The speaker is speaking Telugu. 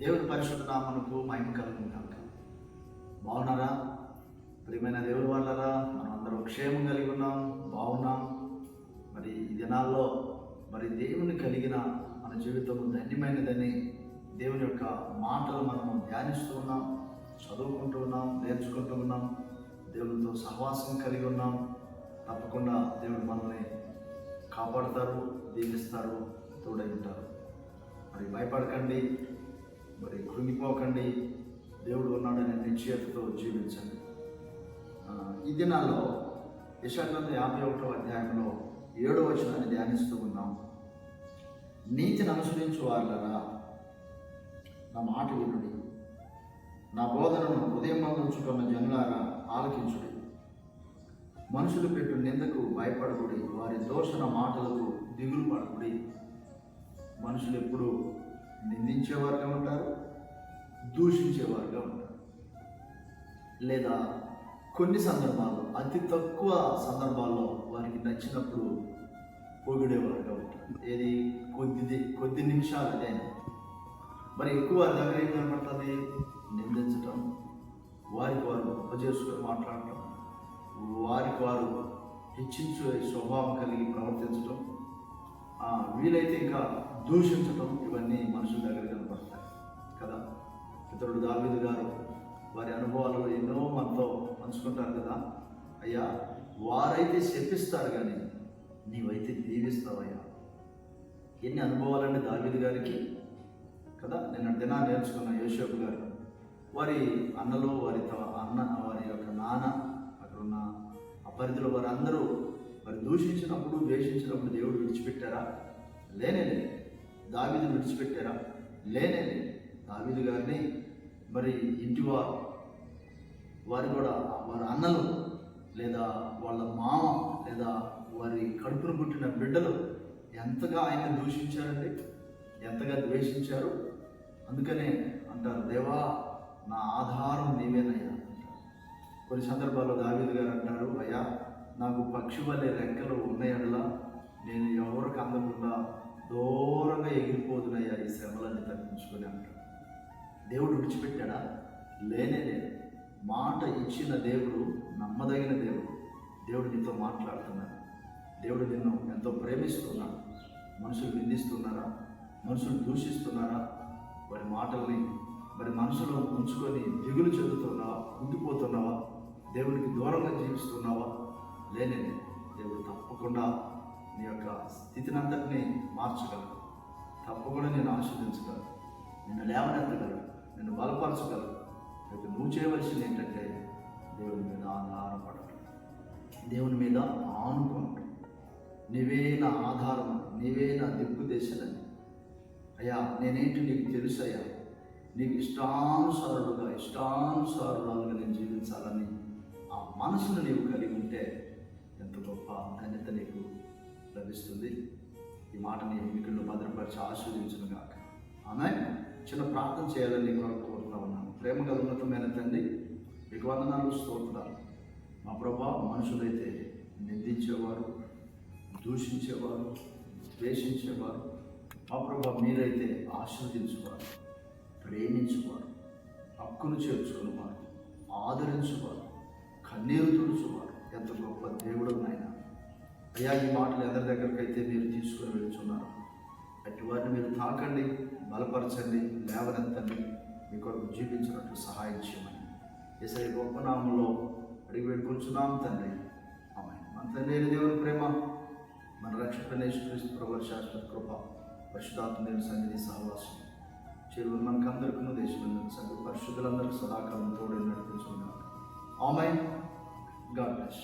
దేవుని పరిశుద్ధ నామమునకు మహిమ కలుగుతాం బాగున్నారా? ప్రియమైన దేవుని వాళ్ళరా మనం అందరం క్షేమం కలిగి ఉన్నాం బాగున్నాం. మరి ఈ దినాల్లో మరి దేవుని కలిగిన మన జీవితం ధన్యమైనదని దేవుని యొక్క మాటలు మనం ధ్యానిస్తూ ఉన్నాం చదువుకుంటూ ఉన్నాం నేర్చుకుంటూ ఉన్నాం. దేవునితో సహవాసం కలిగి ఉన్నాం. తప్పకుండా దేవుడు మనల్ని కాపాడతారు దీవిస్తారు తోడై ఉంటారు. మరి భయపడకండి. మరి కృంగిపోకండి. దేవుడు ఉన్నాడనే నిశ్చయతతో జీవించండి. ఈ దినాల్లో యశాగ్రంథ యాభై ఒకటో అధ్యాయంలో ఏడో వచనాన్ని ధ్యానిస్తూ ఉన్నాం. నీతిని అనుసరించు వాళ్ళరా నా మాట వినుడి. నా బోధనను ఉదయం ఉంచుకున్న జనులారా ఆలకించుడి. మనుషులు పెట్టు నిందకు భయపడకుడి. వారి దోషణ మాటలకు దిగులు పడకుడి మనుషులు ఎప్పుడు నిందించేవారుగా ఉంటారు దూషించేవారుగా ఉంటారు. లేదా కొన్ని సందర్భాల్లో అతి తక్కువ సందర్భాల్లో వారికి నచ్చినప్పుడు పొగిడేవారుగా ఉంటారు. ఏది? కొద్ది కొద్ది నిమిషాలు అదే మరి ఎక్కువ వారి దగ్గర ఏం కనపడుతుంది? నిందించటం. వారికి వారు గొప్ప మాట్లాడటం. వారికి వారు హెచ్చించే స్వభావం కలిగి ప్రవర్తించటం. ఆ, వీలైతే ఇంకా దూషించటం ఇవన్నీ మనుషుల దగ్గర కనపడతాయి కదా? ఇతరుడు దావీదు గారు వారి అనుభవాలు ఎన్నో మనతో పంచుకుంటారు కదా? అయ్యా వారైతే శపిస్తారు కానీ నీవైతే దీవిస్తావయ్యా. ఎన్ని అనుభవాలండి దావీదు గారికి కదా? నిన్న దినా నేర్చుకున్న యోసేపు గారు. వారి అన్నలు వారి త- అన్న వారి యొక్క నాన్న అక్కడ ఉన్న ఆ పరిధిలో వారు మరి దూషించినప్పుడు ద్వేషించినప్పుడు దేవుడు విడిచిపెట్టారా? లేనే లేదు. దావీదు విడిచిపెట్టారా? లేనే దావీదు గారిని మరి ఇంటివా వారు కూడా వారి అన్నలు లేదా వాళ్ళ మామ లేదా వారి కడుపును పుట్టిన బిడ్డలు ఎంతగా ఆయన దూషించారండి? ఎంతగా ద్వేషించారు? అందుకనే అంటారు దేవా నా ఆధారం నీవేనయ్యా కొన్ని సందర్భాల్లో దావీదు గారు అంటారు అయ్యా నాకు పక్షి వల్లే రెక్కలు ఉన్నాయడలా నేను ఎవరికి అందకుండా దూరంగా ఎగిరిపోతున్నాయా ఈ శ్రమలన్నీ తప్పించుకొని అంటాడు. దేవుడు విడిచిపెట్టాడా? లేనే లేదు. మాట ఇచ్చిన దేవుడు నమ్మదగిన దేవుడు దేవుడు నీతో మాట్లాడుతున్నాడు. దేవుడు నిన్ను ఎంతో ప్రేమిస్తున్నాడు. మనుషులు నిందిస్తున్నారా? మనుషులు దూషిస్తున్నారా? వారి మాటల్ని మరి మనుషులు ఉంచుకొని దిగులు చెందుతున్నావా? ఉండిపోతున్నావా? దేవుడికి దూరంగా జీవిస్తున్నావా? లేనే దేవుడు తప్పకుండా నీ యొక్క స్థితిని అంతటినీ మార్చగలరు తప్పకుండా నేను ఆస్వాదించగలను నిన్ను లేవనెత్తగలరు నిన్ను బలపరచగలరు అయితే నువ్వు చేయవలసింది ఏంటంటే దేవుని మీద ఆధారపడటం. దేవుని మీద ఆనుకోవటం. నీవే నా ఆధారం నీవే నా దేశాలని. అయ్యా నేనేంటి నీకు తెలుసయ్యా నీకు ఇష్టానుసారుడుగా ఇష్టానుసారురాలుగా నేను జీవించాలని ఆ మనసును నీవు కలిగి ఉంటే ఎంత గొప్ప ధన్యత నీకు. లభిస్తుంది. ఈ మాటని మీకు భద్రపరిచి ఆస్వాదించను గాక. ఆమె చిన్న ప్రార్థన చేయాలని నేను కొరకు కోరుతా ఉన్నాను. ప్రేమ ఉన్నతమైన తండ్రి మీకు వందనాలు స్తోత్రాలు. మా ప్రభా మనుషులైతే నిందించేవారు దూషించేవారు ద్వేషించేవారు. మా ప్రభా మీరైతే ఆస్వాదించేవారు ప్రేమించువారు హక్కును చేర్చుకునేవారు ఆదరించువారు కన్నీరు తుడుచువారు. ఎంత గొప్ప దేవుడు నాయన. అయ్యా ఈ మాటలు అందరి దగ్గరికి అయితే మీరు తీసుకుని వెళ్తున్నారు అటు వారిని మీరు తాకండి బలపరచండి లేవనెత్తండి మీ కొరకు జీవించినట్లు సహాయం చేయమని. ఏసరి గొప్ప నామంలో అడిగి పెట్టుకుంటున్నాం తండ్రి. ఆమె మన తండ్రి దేవుని ప్రేమ మన రక్షకుడైన యేసుక్రీస్తు ప్రభు శాశ్వత కృప పరిశుధాత్మ సన్నిధి సహవాసం. చెరువులు మనకందరికీ దేశం సంఘ పరిశుద్ధులందరికీ సదాకాలం తోడు నడిపించుకున్నాం ఆమె గాడ్ బ్లెస్